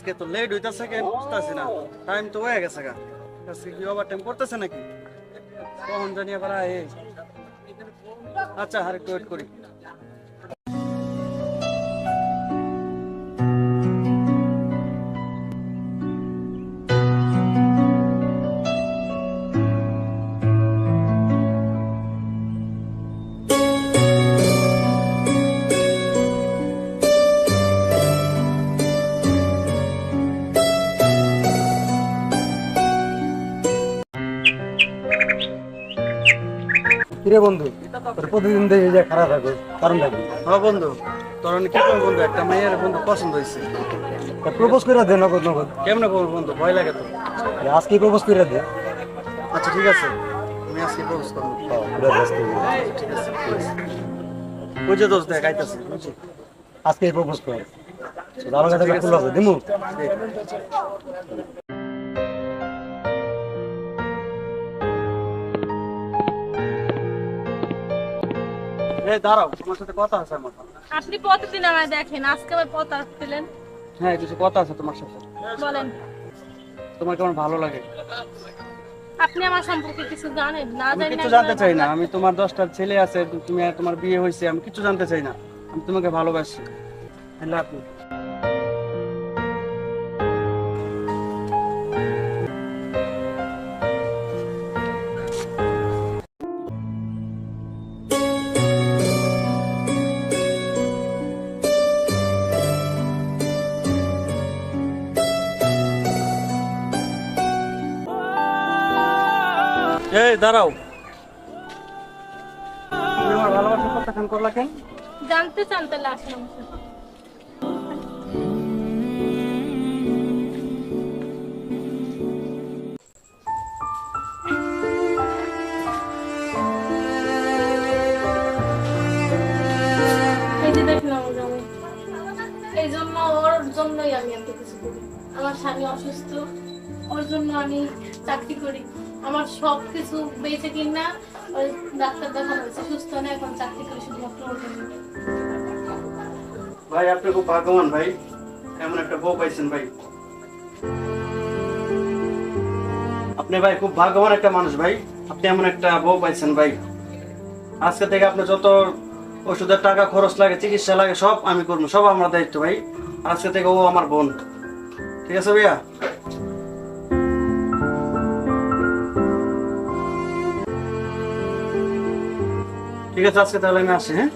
আজকে তো লেট হইতাছে কেন বুঝতেছি না। টাইম তো হয়ে গেছে গা। আজকে কি ওভার টাইম করতেছে নাকি? কখন জানি আবার আচ্ছা আর একটু ওয়েট করি। কিরে বন্ধু তোর প্রতিদিন দেখি যে খারাপ থাকো কারণ থাকবে। হ্যাঁ বন্ধু তোর কি করব বন্ধু একটা মেয়ের বন্ধু পছন্দ হয়েছে। প্রপোজ করে দে নগদ নগদ। কেমনে করব বন্ধু ভয় লাগে তো। আজকে প্রপোজ করে দে। আচ্ছা ঠিক আছে। আমি আজকে প্রপোজ করব। ঠিক আছে বুঝে দোষ দেখ আইতাছে। বুঝছি আজকে প্রপোজ কর। আমার কাছে দিমু? এই দাঁড়াও তোমার সাথে কথা আছে আমার। আপনি প্রতিদিন আমায় দেখেন? আজকে আবার পথ আসছিলেন হ্যাঁ কিছু কথা আছে তোমার সাথে। বলেন। তোমার কেমন ভালো লাগে? আপনি আমার সম্পর্কে কিছু জানেন? না আমি কিছু জানতে চাই না। আমি তোমার দশটা ছেলে আছে তুমি তোমার বিয়ে হয়েছে আমি কিছু জানতে চাই না। আমি তোমাকে ভালোবাসি। You. এই, দাঁড়াও। জানতে চান তাহলে জামাই। এই জন্য ওর জন্যই আমি এত কিছু করি। আমার স্বামী অসুস্থ, ওর জন্য আমি চাকরি করি। আমার সব কিছু বেঁচে কিনা, ওই ডাক্তার দেখানো হয়েছে, সুস্থ না এখন চাকরি করি শুধুমাত্র ভাই, আপনি খুব ভাগ্যবান ভাই। এমন একটা বউ পাইছেন ভাই। আপনি ভাই খুব ভাগ্যবান একটা মানুষ ভাই। আপনি এমন একটা বউ পাইছেন ভাই। আজকে থেকে আপনি যত ওষুধের টাকা, খরচ লাগে, চিকিৎসা লাগে, সব আমি করব, সব আমার দায়িত্ব ভাই। আজকে থেকে ও আমার বোন। ঠিক আছে ভাইয়া? ঠিক আছে আজকে তাহলে আমি আসি হ্যাঁ?